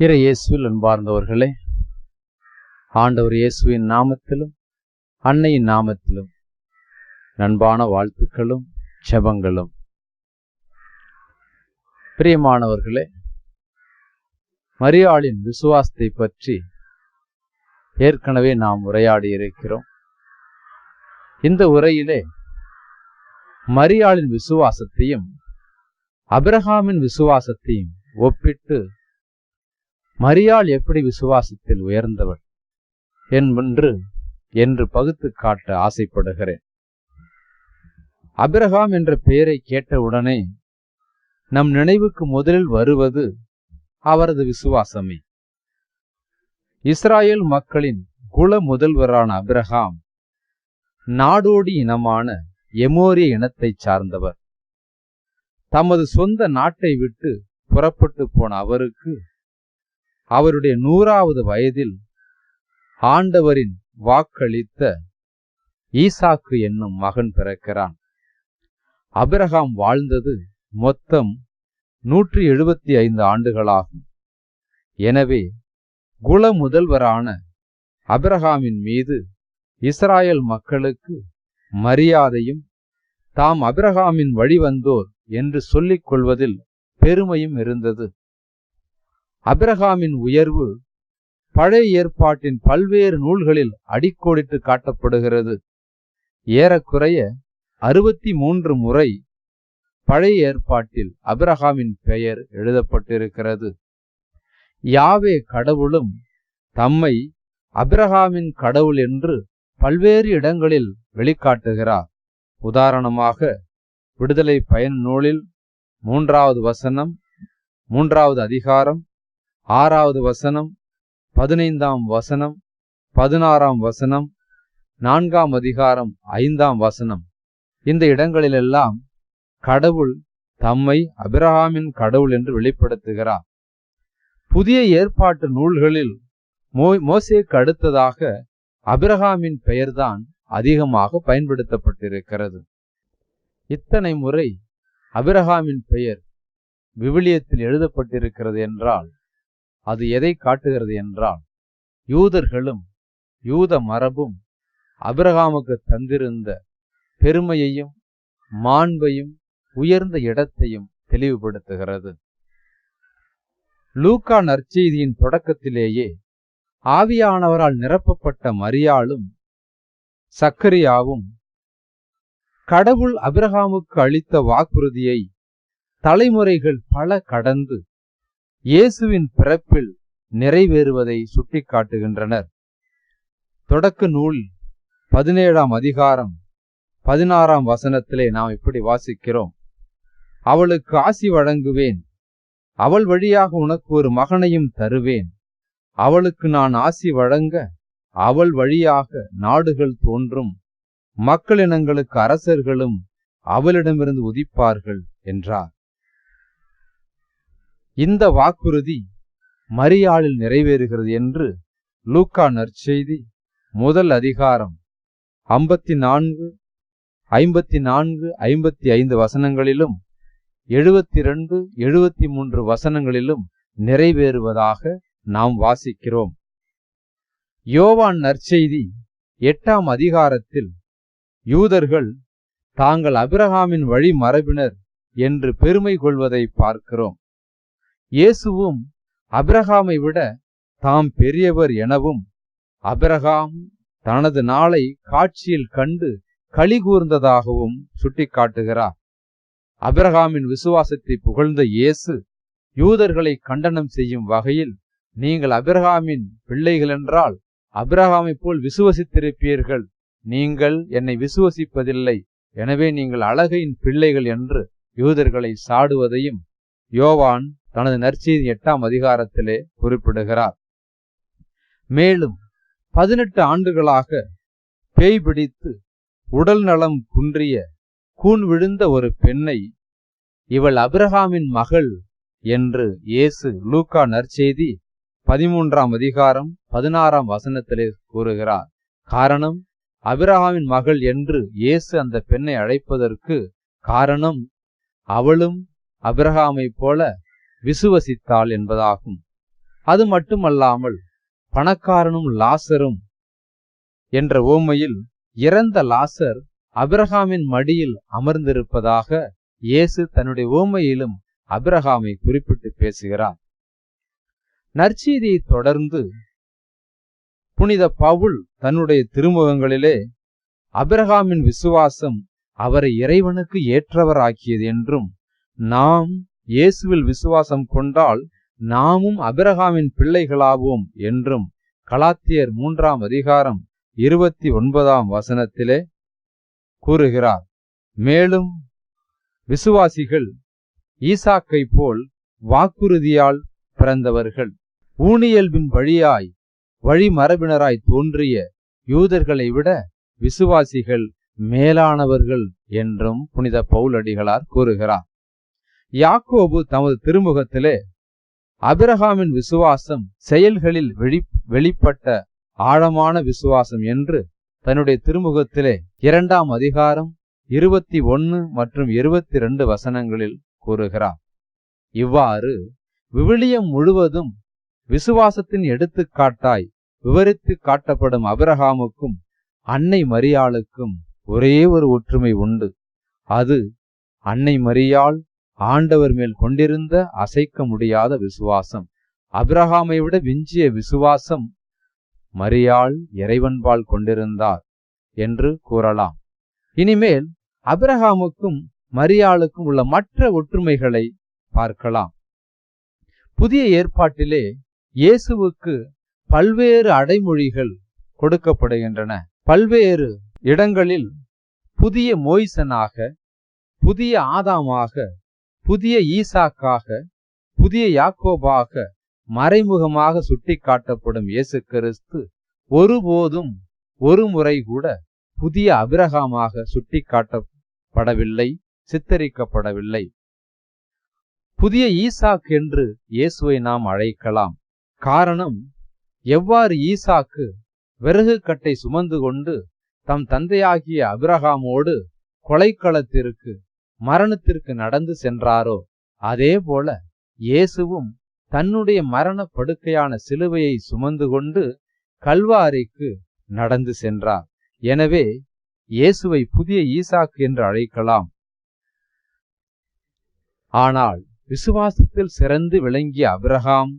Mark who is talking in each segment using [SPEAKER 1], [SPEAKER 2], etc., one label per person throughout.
[SPEAKER 1] இறை இயேசுவில் அன்பார்ந்தவர்களே ஆண்டவர் இயேசுவின் நாமத்திலும் அன்னையின் நாமத்திலும் நண்பான வாழ்த்துக்களும் செபங்களும். பிரியமானவர்களே மரியாளின் விசுவாசத்தை பற்றி ஏற்கனவே நாம் உரையாடி இருக்கிறோம். இந்த உரையிலே மரியாளின் விசுவாசத்தையும் அபிரகாமின் விசுவாசத்தையும் ஒப்பிட்டு மரியாள் எப்படி விசுவாசத்தில் உயர்ந்தவள்? என்பென்று என்று பகுத்து காட்ட ஆசைப்படுகிறேன். அபிரகாம் என்ற பெயரை கேட்டவுடனே நம் நினைவுக்கு முதலில் வருவது அவரது விசுவாசமே. இஸ்ராயேல் மக்களின் குல முதல்வரான அபிரகாம் நாடோடி இனமான எமோரிய இனத்தைச் சார்ந்தவர். தமது சொந்த நாட்டை விட்டு புறப்பட்டு போன அவருக்கு அவருடைய நூறாவது வயதில் ஆண்டவரின் வாக்களித்த ஈசாக்கு என்னும் மகன் பிறக்கிறான். அபிரகாம் வாழ்ந்தது மொத்தம் நூற்றி எழுபத்தி ஐந்து ஆண்டுகளாகும். எனவே குல முதல்வரான அபிரகாமின் மீது இஸ்ராயல் மக்களுக்கு மரியாதையும் தாம் அபிரகாமின் வழிவந்தோர் என்று சொல்லிக் கொள்வதில் பெருமையும் இருந்தது. அபிரகாமின் உயர்வு பழைய ஏற்பாட்டின் பல்வேறு நூல்களில் அடிக்கோடிட்டு காட்டப்படுகிறது. ஏறக்குறைய அறுபத்தி மூன்று முறை பழைய ஏற்பாட்டில் அபிரகாமின் பெயர் எழுதப்பட்டிருக்கிறது. யாவே கடவுளும் தம்மை அபிரகாமின் கடவுள் என்று பல்வேறு இடங்களில் வெளிக்காட்டுகிறார். உதாரணமாக விடுதலை பயன் நூலில் மூன்றாவது வசனம் மூன்றாவது அதிகாரம் ஆறாவது வசனம் பதினைந்தாம் வசனம் பதினாறாம் வசனம் நான்காம் அதிகாரம் ஐந்தாம் வசனம். இந்த இடங்களிலெல்லாம் கடவுள் தம்மை அபிரகாமின் கடவுள் என்று வெளிப்படுத்துகிறார். புதிய ஏற்பாட்டு நூல்களில் மோ மோசேக்கு அடுத்ததாக அபிரகாமின் பெயர்தான் அதிகமாக பயன்படுத்தப்பட்டிருக்கிறது. இத்தனை முறை அபிரகாமின் பெயர் விவிலியத்தில் எழுதப்பட்டிருக்கிறது என்றால் அது எதை காட்டுகிறது என்றால் யூதர்களும் யூத மரபும் அபிரகாமுக்கு தந்திருந்த பெருமையையும் மாண்பையும் உயர்ந்த இடத்தையும் தெளிவுபடுத்துகிறது. லூக்கா நற்செய்தியின் தொடக்கத்திலேயே ஆவியானவரால் நிரப்பப்பட்ட மரியாளும் சக்கரியாவும் கடவுள் அபிரகாமுக்கு அளித்த வாக்குறுதியை தலைமுறைகள் பல கடந்து இயேசுவின் பிறப்பில் நிறைவேறுவதை சுட்டிக்காட்டுகின்றனர். தொடக்க நூல் பதினேழாம் அதிகாரம் பதினாறாம் வசனத்திலே நாம் இப்படி வாசிக்கிறோம். அவளுக்கு ஆசி வழங்குவேன். அவள் வழியாக உனக்கு ஒரு மகனையும் தருவேன். அவளுக்கு நான் ஆசி வழங்க அவள் வழியாக நாடுகள் தோன்றும். மக்களினங்களுக்கு அரசர்களும் அவளிடமிருந்து உதிப்பார்கள் என்றார். இந்த வாக்குறுதி மரியாளில் நிறைவேறுகிறது என்று லூக்கா நற்செய்தி முதல் அதிகாரம் ஐம்பத்தி நான்கு ஐம்பத்தி நான்கு ஐம்பத்தி ஐந்து வசனங்களிலும் எழுபத்தி ரெண்டு எழுபத்தி மூன்று வசனங்களிலும் நிறைவேறுவதாக நாம் வாசிக்கிறோம். யோவான் நற்செய்தி எட்டாம் அதிகாரத்தில் யூதர்கள் தாங்கள் அபிரகாமின் வழி மரபினர் என்று பெருமை கொள்வதை பார்க்கிறோம். இயேசுவும் அபிரகாமை விட தாம் பெரியவர் எனவும் அபிரகாம் தனது நாளை காட்சியில் கண்டு களி கூர்ந்ததாகவும் சுட்டிக்காட்டுகிறார். அபிரகாமின் விசுவாசத்தை புகழ்ந்த இயேசு யூதர்களை கண்டனம் செய்யும் வகையில் நீங்கள் அபிரகாமின் பிள்ளைகள் என்றால் அபிரகாமை போல் விசுவசித்திருப்பீர்கள். நீங்கள் என்னை விசுவசிப்பதில்லை. எனவே நீங்கள் அழகையின் பிள்ளைகள் என்று யூதர்களை சாடுவதையும் யோவான் தனது நற்செய்தி எட்டாம் அதிகாரத்திலே குறிப்பிடுகிறார். மேலும் பதினெட்டு ஆண்டுகளாக பேய் பிடித்து உடல் நலம் குன்றிய கூன் விழுந்த ஒரு பெண்ணை இவள் அபிரகாமின் மகள் என்று இயேசு லூக்கா நற்செய்தி பதிமூன்றாம் அதிகாரம் பதினாறாம் வசனத்திலே கூறுகிறார். காரணம் அபிரகாமின் மகள் என்று இயேசு அந்த பெண்ணை அழைப்பதற்கு காரணம் அவளும் அபிரகாமைப் போல விசுவசித்தாள் என்பதாகும். அது மட்டுமல்லாமல் பணக்காரனும் லாசரும் என்ற ஓமையில் இறந்த லாசர் அபிரகாமின் மடியில் அமர்ந்திருப்பதாக இயேசு தன்னுடைய ஓமையிலும் அபிரகாமை குறிப்பிட்டு பேசுகிறார். நற்செய்தியை தொடர்ந்து புனித பவுல் தன்னுடைய திருமுகங்களிலே அபிரகாமின் விசுவாசம் அவரை இறைவனுக்கு ஏற்றவராக்கியது என்றும் நாம் இயேசுவில் விசுவாசம் கொண்டால் நாமும் அபிரகாமின் பிள்ளைகளாவோம் என்றும் கலாத்தியர் மூன்றாம் அதிகாரம் இருபத்தி ஒன்பதாம் வசனத்திலே கூறுகிறார். மேலும் விசுவாசிகள் ஈசாக்கை போல் வாக்குறுதியால் பிறந்தவர்கள். ஊனியல்பின் வழியாய் வழிமரபினராய் தோன்றிய யூதர்களை விட விசுவாசிகள் மேலானவர்கள் என்றும் புனித பவுலடிகளார் கூறுகிறார். யாக்கோபு தமது திருமுகத்திலே அபிரகாமின் விசுவாசம் செயல்களில் வெளி வெளிப்பட்ட ஆழமான விசுவாசம் என்று தன்னுடைய திருமுகத்திலே இரண்டாம் அதிகாரம் இருபத்தி ஒன்று மற்றும் இருபத்தி ரெண்டு வசனங்களில் கூறுகிறார். இவ்வாறு விவிலியம் முழுவதும் விசுவாசத்தின் எடுத்துக்காட்டாய் விவரித்து காட்டப்படும் அபிரகாமுக்கும் அன்னை மரியாளுக்கும் ஒரே ஒரு ஒற்றுமை உண்டு. அது அன்னை மரியாள் ஆண்டவர் மேல் கொண்டிருந்த அசைக்க முடியாத விசுவாசம். அபிரகாமை விட விஞ்சிய விசுவாசம் மரியாள் இறைவன்பால் கொண்டிருந்தார் என்று கூறலாம். இனிமேல் அபிரகாமுக்கும் மரியாளுக்கும் உள்ள மற்ற ஒற்றுமைகளை பார்க்கலாம். புதிய ஏற்பாட்டிலே இயேசுவுக்கு பல்வேறு அடைமொழிகள் கொடுக்கப்படுகின்றன. பல்வேறு இடங்களில் புதிய மோய்சனாக புதிய ஆதாமாக புதிய ஈசாக்காக புதிய யாக்கோபாக மறைமுகமாக சுட்டிக்காட்டப்படும் இயேசு கிறிஸ்து ஒருபோதும் ஒரு முறை கூட புதிய அபிரகாமாக சுட்டிக்காட்டப்படவில்லை சித்தரிக்கப்படவில்லை. புதிய ஈசாக் என்று இயேசுவை நாம் அழைக்கலாம். காரணம் எவ்வாறு ஈசாக்கு விறகு கட்டை சுமந்து கொண்டு தம் தந்தையாகிய அபிரகாமோடு கொலைக்களத்திற்கு மரணத்திற்கு நடந்து சென்றாரோ? அதே போல இயேசுவும் தன்னுடைய மரண படுக்கையான சிலுவையை சுமந்து கொண்டு கல்வாரிக்கு நடந்து சென்றார். எனவே இயேசுவை புதிய ஈசாக்கு என்று அழைக்கலாம். ஆனால் விசுவாசத்தில் சிறந்து விளங்கிய அபிரகாம்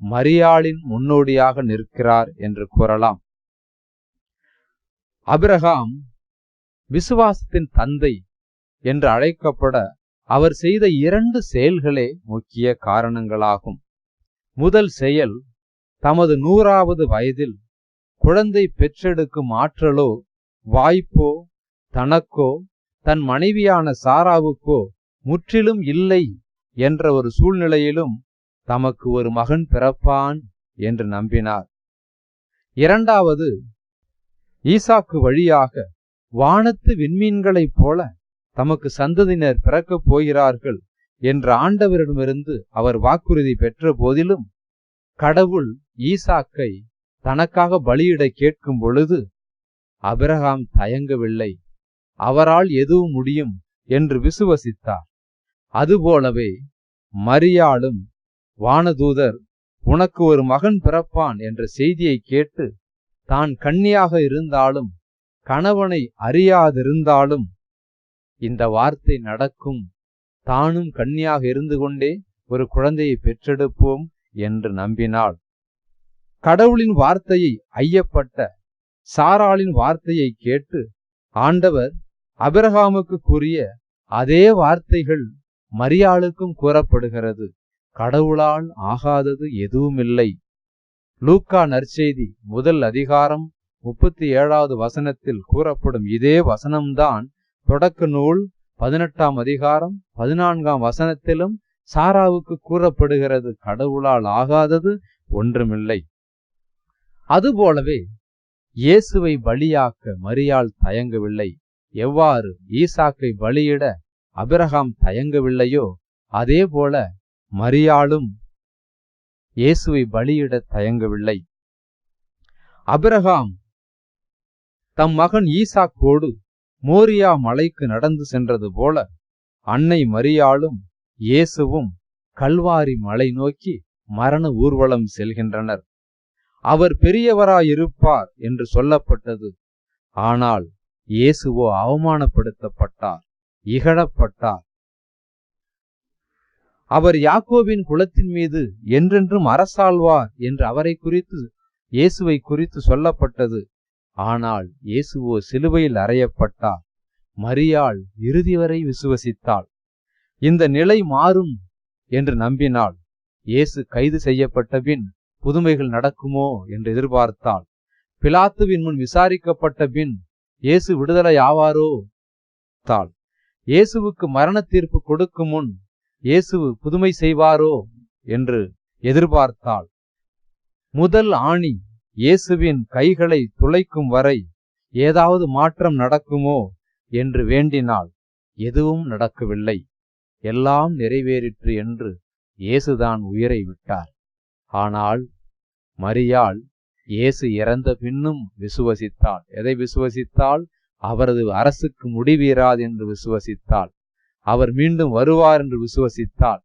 [SPEAKER 1] மரியாளின் முன்னோடியாக நிற்கிறார் என்று கூறலாம். அபிரகாம் விசுவாசத்தின் தந்தை என்று அழைக்கப்பட அவர் செய்த இரண்டு செயல்களே முக்கிய காரணங்களாகும். முதல் செயல் தமது நூறாவது வயதில் குழந்தை பெற்றெடுக்கும் ஆற்றலோ வாய்ப்போ தனக்கோ தன் மனைவியான சாராவுக்கோ முற்றிலும் இல்லை என்ற ஒரு சூழ்நிலையிலும் தமக்கு ஒரு மகன் பிறப்பான் என்று நம்பினார். இரண்டாவது ஈசாக்கு வழியாக வானத்து விண்மீன்களைப் போல தமக்கு சந்ததியினர் பிறக்கப் போகிறார்கள் என்ற ஆண்டவரிடமிருந்து அவர் வாக்குறுதி பெற்ற போதிலும் கடவுள் ஈசாக்கை தனக்காக பலியிட கேட்கும் பொழுது அபிரகாம் தயங்கவில்லை. அவரால் எதுவும் முடியும் என்று விசுவசித்தார். அதுபோலவே மரியாளும் வானதூதர் உனக்கு ஒரு மகன் பிறப்பான் என்ற செய்தியை கேட்டு தான் கன்னியாக இருந்தாலும் கணவனை அறியாதிருந்தாலும் இந்த வார்த்தை நடக்கும். தானும் கன்னியாக இருந்து கொண்டே ஒரு குழந்தையை பெற்றெடுப்போம் என்று நம்பினாள். கடவுளின் வார்த்தையை ஐயப்பட்ட சாராளின் வார்த்தையை கேட்டு ஆண்டவர் அபிரகாமுக்கு கூறிய அதே வார்த்தைகள் மரியாளுக்கும் கூறப்படுகிறது. கடவுளால் ஆகாதது எதுவுமில்லை. லூக்கா நற்செய்தி முதல் அதிகாரம் முப்பத்தி ஏழாவது வசனத்தில் கூறப்படும் இதே வசனம்தான் தொடக்க நூல் பதினெட்டாம் அதிகாரம் பதினான்காம் வசனத்திலும் சாராவுக்கு கூறப்படுகிறது கடவுளால் ஆகாதது ஒன்றுமில்லை. அதுபோலவே இயேசுவை பலியாக்க மரியாள் தயங்கவில்லை. எவ்வாறு ஈசாக்கை பலியிட அபிரகாம் தயங்கவில்லையோ அதே போல மரியாளும் இயேசுவை பலியிட தயங்கவில்லை. அபிரகாம் தம் மகன் ஈசாக்கோடு மோரியா மலைக்கு நடந்து சென்றது போல அன்னை மரியாளும் இயேசுவும் கல்வாரி மலை நோக்கி மரண ஊர்வலம் செல்கின்றனர். அவர் பெரியவராயிருப்பார் என்று சொல்லப்பட்டது. ஆனால் இயேசுவோ அவமானப்படுத்தப்பட்டார் இகழப்பட்டார். அவர் யாக்கோபின் குலத்தின் மீது என்றென்றும் அரசாழ்வார் என்று அவரை குறித்து இயேசுவை குறித்து சொல்லப்பட்டது. ஆனால் இயேசுவோ சிலுவையில் அறையப்பட்டார். மரியாள் இறுதி வரை விசுவசித்தாள். இந்த நிலை மாறும் என்று நம்பினாள். இயேசு கைது செய்யப்பட்ட பின் புதுமைகள் நடக்குமோ என்று எதிர்பார்த்தாள். பிலாத்துவின் முன் விசாரிக்கப்பட்ட பின் இயேசு விடுதலை ஆவாரோ? தாள். இயேசுவுக்கு மரண தீர்ப்பு கொடுக்கும் முன் இயேசு புதுமை செய்வாரோ? என்று எதிர்பார்த்தாள். முதல் ஆணி இயேசுவின் கைகளை துளைக்கும் வரை ஏதாவது மாற்றம் நடக்குமோ என்று வேண்டினாள் எதுவும் நடக்கவில்லை. எல்லாம் நிறைவேறிற்று என்று இயேசுதான் உயிரை விட்டார். ஆனால் மரியாள் இயேசு இறந்த பின்னும் விசுவசித்தாள். எதை விசுவசித்தாள்? அவரது அரசுக்கு முடிவீராது என்று விசுவசித்தாள். அவர் மீண்டும் வருவார் என்று விசுவசித்தாள்.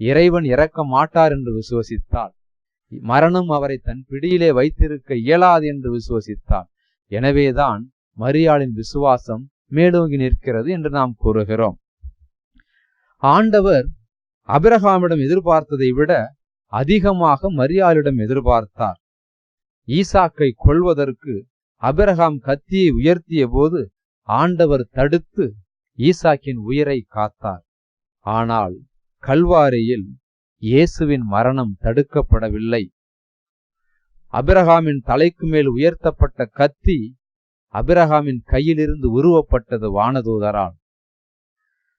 [SPEAKER 1] இறைவன் இறக்க மாட்டார் என்று விசுவசித்தாள். மரணம் அவரை தன் பிடியிலே வைத்திருக்க இயலாது என்று விசுவசித்தார் எனவேதான் மரியாளின் விசுவாசம் மேலோங்கி நிற்கிறது என்று நாம் கூறுகிறோம். ஆண்டவர் அபிரகாமிடம் எதிர்பார்த்ததை விட அதிகமாக மரியாளிடம் எதிர்பார்த்தார். ஈசாக்கை கொள்வதற்கு அபிரகாம் கத்தியை உயர்த்திய போது ஆண்டவர் தடுத்து ஈசாக்கின் உயிரை காத்தார். ஆனால் கல்வாரியில் இயேசுவின் மரணம் தடுக்கப்படவில்லை. அபிரகாமின் தலைக்கு மேல் உயர்த்தப்பட்ட கத்தி அபிரகாமின் கையிலிருந்து உருவப்பட்டது வானதூதரால்.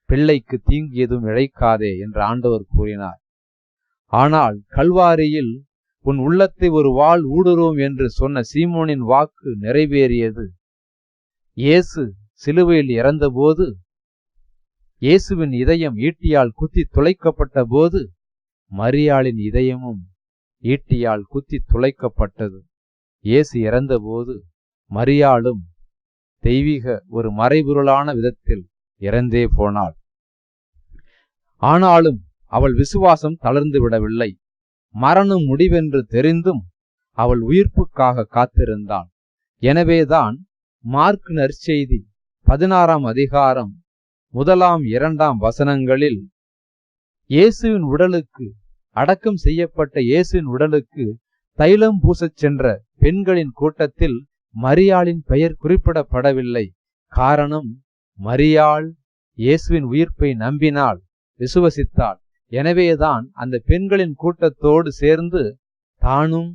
[SPEAKER 1] பிள்ளைக்கு தீங்கு எதுவும் இழைக்காதே என்று ஆண்டவர் கூறினார். ஆனால் கல்வாரியில் உன் உள்ளத்தை ஒரு வாள் ஊடுருவும் என்று சொன்ன சீமோனின் வாக்கு நிறைவேறியது. இயேசு சிலுவையில் இறந்தபோது இயேசுவின் இதயம் ஈட்டியால் குத்தி துளைக்கப்பட்ட போது மரியாளின் இதயமும் ஈட்டியால் குத்தி துளைக்கப்பட்டது. இயேசு இறந்தபோது மரியாளும் தெய்வீக ஒரு மறைபொருளான விதத்தில் இறந்தே போனாள். ஆனாலும் அவள் விசுவாசம் தளர்ந்து விடவில்லை. மரணம் முடிவென்று தெரிந்தும் அவள் உயிர்ப்புக்காக காத்திருந்தாள். எனவேதான் மார்க் நற்செய்தி பதினாறாம் அதிகாரம் முதலாம் இரண்டாம் வசனங்களில் இயேசுவின் உடலுக்கு அடக்கம் செய்யப்பட்ட இயேசுவின் உடலுக்கு தைலம் பூசச் சென்ற பெண்களின் கூட்டத்தில் மரியாளின் பெயர் குறிப்பிடப்படவில்லை. காரணம் மரியாள் இயேசுவின் உயிர்ப்பை நம்பினாள் விசுவசித்தாள். எனவேதான் அந்த பெண்களின் கூட்டத்தோடு சேர்ந்து தானும்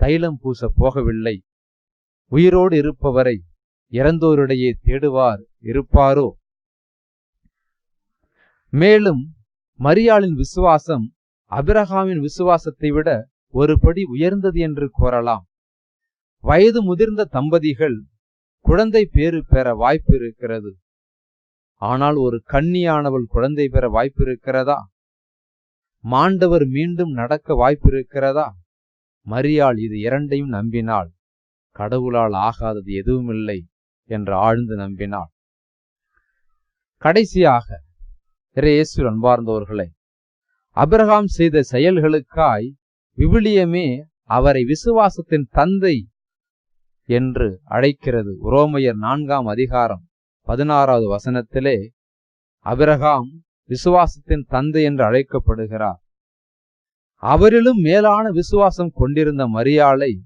[SPEAKER 1] தைலம் பூச போகவில்லை. உயிரோடு இருப்பவரை இறந்தோரிடையே தேடுவார் இருப்பாரோ? மேலும் மரியாளின் விசுவாசம் அபிரகாமின் விசுவாசத்தை விட ஒரு படி உயர்ந்தது என்று கூறலாம். வயது முதிர்ந்த தம்பதிகள் குழந்தை பேறு பெற வாய்ப்பு இருக்கிறது. ஆனால் ஒரு கன்னியானவள் குழந்தை பெற வாய்ப்பு இருக்கிறதா? மாண்டவர் மீண்டும் நடக்க வாய்ப்பு இருக்கிறதா? மரியாள் இது இரண்டையும் நம்பினாள் கடவுளால் ஆகாதது எதுவுமில்லை என்று ஆழ்ந்து நம்பினாள். கடைசியாக இயேசு அன்பார்ந்தவர்களே அபிரகாம் செய்த செயல்களுக்காய் விவிலியமே அவரை விசுவாசத்தின் தந்தை என்று அழைக்கிறது. உரோமையர் நான்காம் அதிகாரம் பதினாறாவது வசனத்திலே அபிரகாம் விசுவாசத்தின் தந்தை என்று அழைக்கப்படுகிறார். அவரிலும் மேலான விசுவாசம் கொண்டிருந்த மரியாளை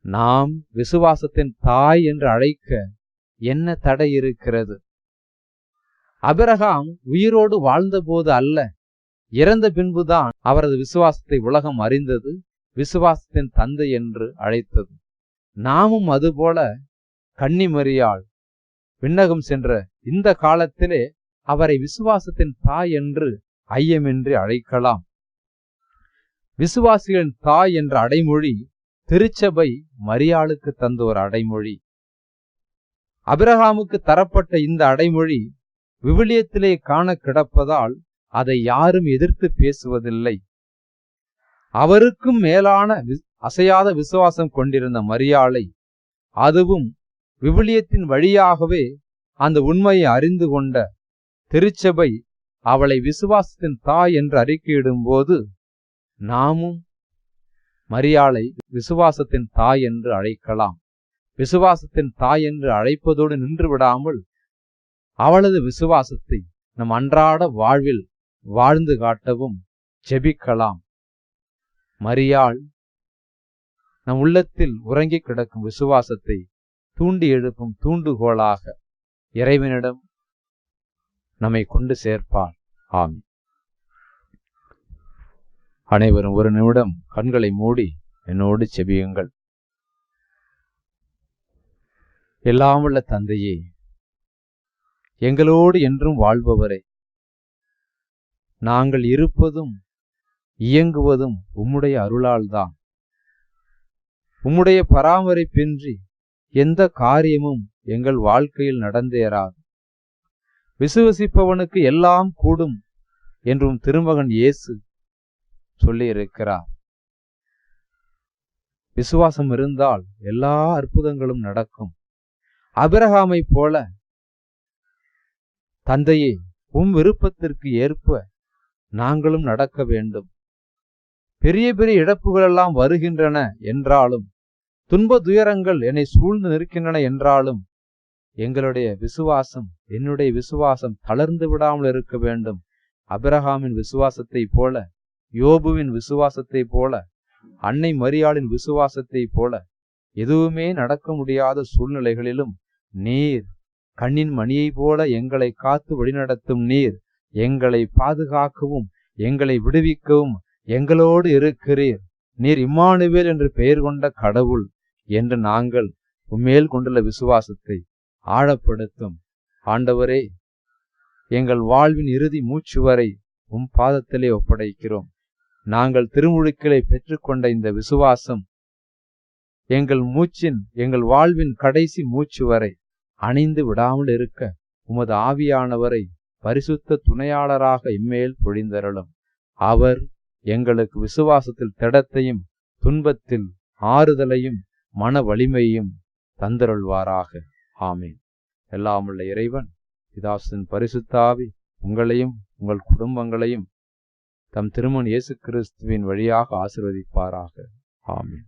[SPEAKER 1] நாம் விசுவாசத்தின் தாய் என்று அழைக்க என்ன தடை இருக்கிறது? அபிரகாம் உயிரோடு வாழ்ந்தபோது அல்ல. இறந்த பின்புதான் அவரது விசுவாசத்தை உலகம் அறிந்தது விசுவாசத்தின் தந்தை என்று அழைத்தது. நாமும் அதுபோல கன்னிமரியாள். விண்ணகம் சென்ற இந்த காலத்திலே அவரை விசுவாசத்தின் தாய் என்று ஐயமின்றி அழைக்கலாம். விசுவாசிகளின் தாய் என்ற அடைமொழி திருச்சபை மரியாளுக்கு தந்த ஒரு அடைமொழி. அபிரகாமுக்கு தரப்பட்ட இந்த அடைமொழி விவிலியத்திலே காண கிடப்பதால் அதை யாரும் எதிர்த்து பேசுவதில்லை. அவருக்கும் மேலான அசையாத விசுவாசம் கொண்டிருந்த மரியாளை அதுவும் விவிலியத்தின் வழியாகவே அந்த உண்மையை அறிந்து கொண்ட திருச்சபை அவளை விசுவாசத்தின் தாய் என்று அறிக்கையிடும் போது நாமும் மரியாளை விசுவாசத்தின் தாய் என்று அழைக்கலாம். விசுவாசத்தின் தாய் என்று அழைப்பதோடு நின்று விடாமல் அவளது விசுவாசத்தை நம் அன்றாட வாழ்வில் வாழ்ந்து காட்டவும் ஜெபிக்கலாம். மரியாள் நம் உள்ளத்தில் உறங்கிக் கிடக்கும் விசுவாசத்தை தூண்டி எழுப்பும் தூண்டுகோலாக இறைவனிடம் நம்மை கொண்டு சேர்ப்பாள். ஆமி அனைவரும் ஒரு நிமிடம் கண்களை மூடி என்னோடு செபியுங்கள் எல்லாமுள்ள தந்தையே எங்களோடு என்றும் வாழ்பவரே. நாங்கள் இருப்பதும் இயங்குவதும் உம்முடைய அருளால்தான். உம்முடைய பராமரிப்பின்றி எந்த காரியமும் எங்கள் வாழ்க்கையில் நடந்தேறாது. விசுவசிப்பவனுக்கு எல்லாம் கூடும் என்றும் திருமகன் இயேசு சொல்லியிருக்கிறார். விசுவாசம் இருந்தால் எல்லா அற்புதங்களும் நடக்கும். அபிரகாமை போல தந்தையே உம் விருப்பத்திற்கு ஏற்ப நாங்களும் நடக்க வேண்டும். பெரிய பெரிய இழப்புகளெல்லாம் வருகின்றன என்றாலும் துன்ப துயரங்கள் என்னை சூழ்ந்து நிற்கின்றன என்றாலும் எங்களுடைய விசுவாசம் என்னுடைய விசுவாசம் தளர்ந்து விடாமல் இருக்க வேண்டும். அபிரஹாமின் விசுவாசத்தை போல யோபுவின் விசுவாசத்தை போல அன்னை மரியாளின் விசுவாசத்தை போல எதுவுமே நடக்க முடியாத சூழ்நிலைகளிலும் நீர் கண்ணின் மணியை போல எங்களை காத்து வழிநடத்தும் நீர் எங்களை பாதுகாக்கவும் எங்களை விடுவிக்கவும் எங்களோடு இருக்கிறீர். நீர் இம்மானுவேல் என்று பெயர் கொண்ட கடவுள் என்று நாங்கள் உம்மேல் கொண்டுள்ள விசுவாசத்தை ஆழப்படுத்தும். ஆண்டவரே எங்கள் வாழ்வின் இறுதி மூச்சு வரை உம் பாதத்திலே ஒப்படைக்கிறோம். நாங்கள் திருமுழுக்களை பெற்றுக்கொண்ட இந்த விசுவாசம் எங்கள் மூச்சின் எங்கள் வாழ்வின் கடைசி மூச்சு வரை அணிந்து விடாமல் இருக்க உமது ஆவியானவரை பரிசுத்த துணையாளராக இம்மேல் பொழிந்தருளும். அவர் எங்களுக்கு விசுவாசத்தில் திடத்தையும் துன்பத்தில் ஆறுதலையும் மன வலிமையும் தந்தருள்வாராக. ஆமீன். எல்லாமுள்ள இறைவன் பிதாசின் பரிசுத்தாவி உங்களையும் உங்கள் குடும்பங்களையும் தம் திருமன் இயேசு கிறிஸ்துவின் வழியாக ஆசிர்வதிப்பாராக. ஆமீன்.